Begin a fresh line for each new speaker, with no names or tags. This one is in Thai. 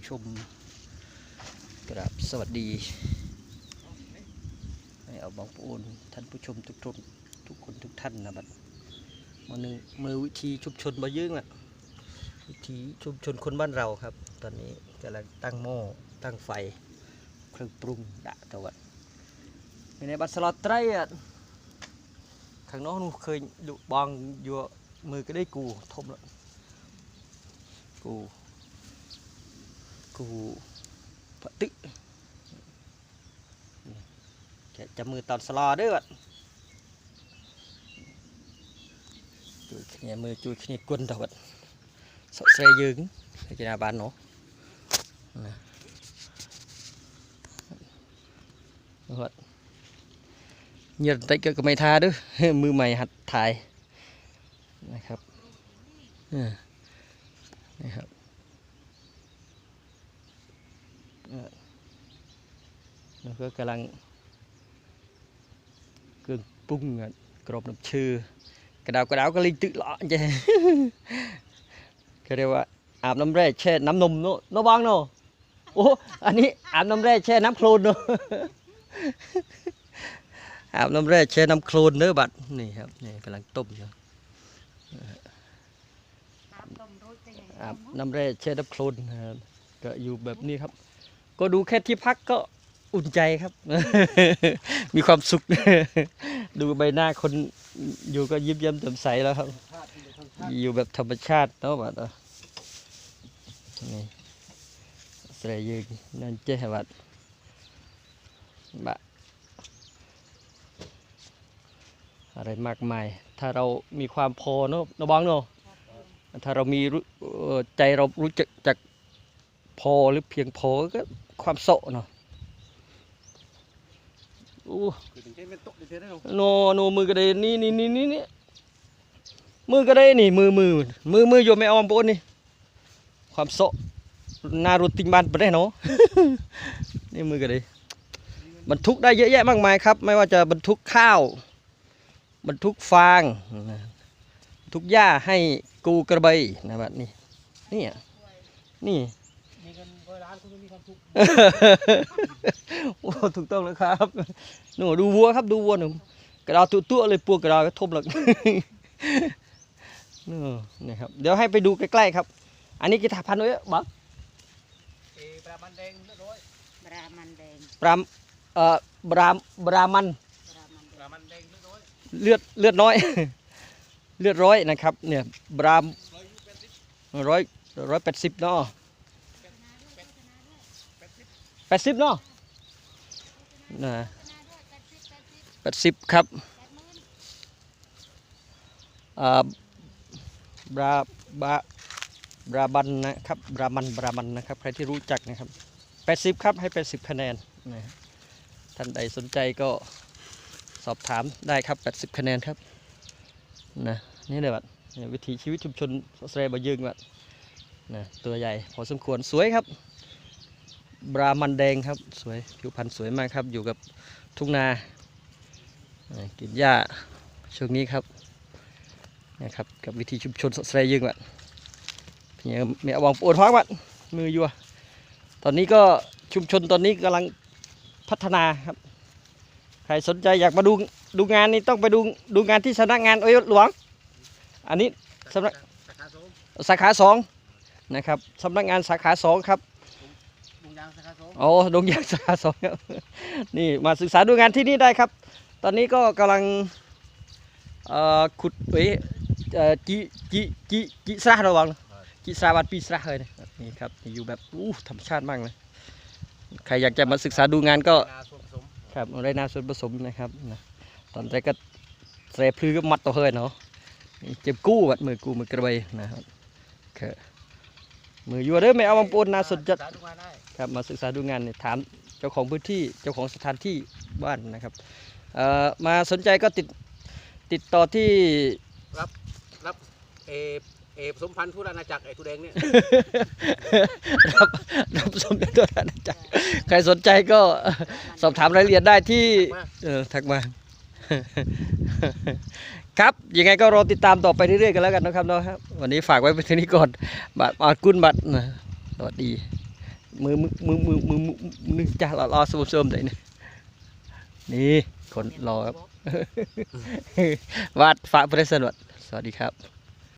ผู้ชมกราบสวัสดีให้เอาบางปูนท่านผู้ชมทุกทุกทุกคนทุกท่านนะบัดมือหนึ่งมือวิธีชุมชนมายื่งอะวิธีชุมชนคนบ้านเราครับ ตอนนี้กำลังตั้งหม้อตั้งไฟเครื่องปรุงดะตะวันในบัดสลอดไตรอะข้างนอกนู้เคยดูบองอยู่มือก็ได้กูทมแล้วกู กูพตึจะจับมือตอนสลอด้วยวะจุยขี้มือจุยขี้กุนตวะสดเสยยึงให้กินาบานเนาะนะวะเงียบติก็ไม่ทาด้วยมือใหม่หัดถ่ายนะครับเออนะครับเอ่อ แล้วก็กำลังเครื่งปรุงกรอบน้ำชื่อกระดาวกระดาวก็ลิงตึกหล่อใช่ก็เรียกว่าอาบน้ำแร่แช่น้ำนมเนอะเนอะบางเนอะโอ้อันนี้อาบน้ำแร่แช่น้ำโคลนเนอะอาบน้ำแร่แช่น้ำโคลนเนื้อบัดนี่ครับนี่กำลังต้มอยู่อาบน้ำแร่แช่น้ำโคลนนก็อยู่แบบนี้ครับ ก็ดูแค่ที่พักก็อุ่นใจครับ มีความสุข ดูใบหน้าคนอยู่ก็ยิ้มย้มแจ่มใสแล้วครับ อยู่แบบธรรมชาติเนาะบัดเนาะนี่เสยยืนนั่นเจ๊บัดบะอะไรมากมาย ถ้าเรามีความพอเนาะระวังเนาะถ้าเรามีรู้ใจเรารู้จักจักพอหรือเพียงพอก็ ความโสะเนาะอู้
คือถึงเช่นเป็นโต๊ะเฉยๆได้หรอ
โนโนมือก็ได้นี่นี่นี่นี่นี่มือก็ได้นี่มือมือมือมือโยมไม่เอาปนนี่ความโสะนารุติงบานไปได้เนาะนี่มือก็ได้บรรทุกได้เยอะแยะมากมายครับ ไม่ว่าจะบรรทุกข้าว บรรทุกฟางบรรทุกหญ้าให้กูกระเบยนะบัดนี่นี่อะนี่
มีเงินร้อยล้านคุณจะมีความสุข
โอ้ถูกต้องแล้วครับหนูดูวัวครับดูวัวหนูกระดาษตัวตัวๆเลยปัวกระดาษก็ทบหลักนี่นี่ครับเดี๋ยวให้ไปดูใกล้ๆครับ อันนี้กีตาพันธุ์ด้วยบัก
เอปลามันแดงเลือดร้อย
บรามันแดง
บรามเอ่อบรามบรามัน
บรามันแด
ปลางมันแดงเลือดร้อย
เลือดเลือดน้อย เลือดร้อยนะครับ เนี่ยบราม
ร้อยยี่สิบแปดสิบ
ร้อยร้อยแปดสิบเนาะ
แปดสิบ
แปดสิบเนาะนะแปดสิบครับอ่าบราบาบราบันนะครับบรามันบรามันนะครับ ใครที่รู้จักนะครับแปดสิบครับให้แปดสิบคะแนนนะท่านใดสนใจก็สอบถามได้ครับแปดสิบคะแนนครับนะนี่เลยบัดวิถีชีวิตชุมชนสเรบะยึงบัดนะตัวใหญ่พอสมควรสวยครับ บรามันแดงครับสวยผิวพรรณสวยมากครับ อยู่กับทุ่งนาเอ่อกินหญ้าช่วงนี้ครับนะครับกับวิธีชุมชนสดใสยึงบัดเนี่ยเมียบองปวดท้องบัดมือยู่อะตอนนี้ก็ชุมชนตอนนี้กำลังพัฒนาครับ ใครสนใจอยากมาดูดูงานนี่ต้องไปดูดูงานที่สำนักงานโอยหลวง อันนี้สำนัก
สาขาสอง
นะครับสำนักงานสาขาสองครับ
ยางสาขาสอง
โอ้ดงยางสาขาสองครับนี่มาศึกษาดูงานที่นี่ได้ครับ ตอนนี้ก็กำลังเอ่อขุดเอ้ยเอ่อจีจีจีจีสระระวังนะจีสระวัดปีสระเลยนะนี่ครับอยู่แบบอู้ธรรมชาติมากเลยใครอยากจะมาศึกษาดูงานก็
นาส่วนผสม
ครับไรนาส่วนผสมนะครับนะตอนแรกก็เสพพลือก็มัดตัวเฮยเนาะนี่เจ็บกู้บัดมือกู้มือกระเบยนะครับครับ มืออยู่เด้อไม่เอาบางปูนนาสนจัด
สาธุงานได้
ครับมาศึกษาดูงานเนี่ยถามเจ้าของพื้นที่เจ้าของสถานที่บ้านนะครับเอ่อมาสนใจก็ติดติดต่อที่
เอเอผสมพันธุ์ทุรานาจักรไอ้ทุแดงเนี่ย
รับรับสมเด็จตัวอาณาจักรใครสนใจก็สอบถามรายละเอียดได้ที่
มา
เออทักมา ครับยังไงก็รอติดตามต่อไปเรื่อยๆกันแล้วกันนะครับเนาะครับวันนี้ฝากไว้เป็นที่นี้ก่อนบัตรอากุ้นบัตรสวัสดีมือมือมือมือมือมือจ้ารอรอสมสมเลยนี่นี่คนรอครับวัดฝากเพื่อนสวัสดีครับ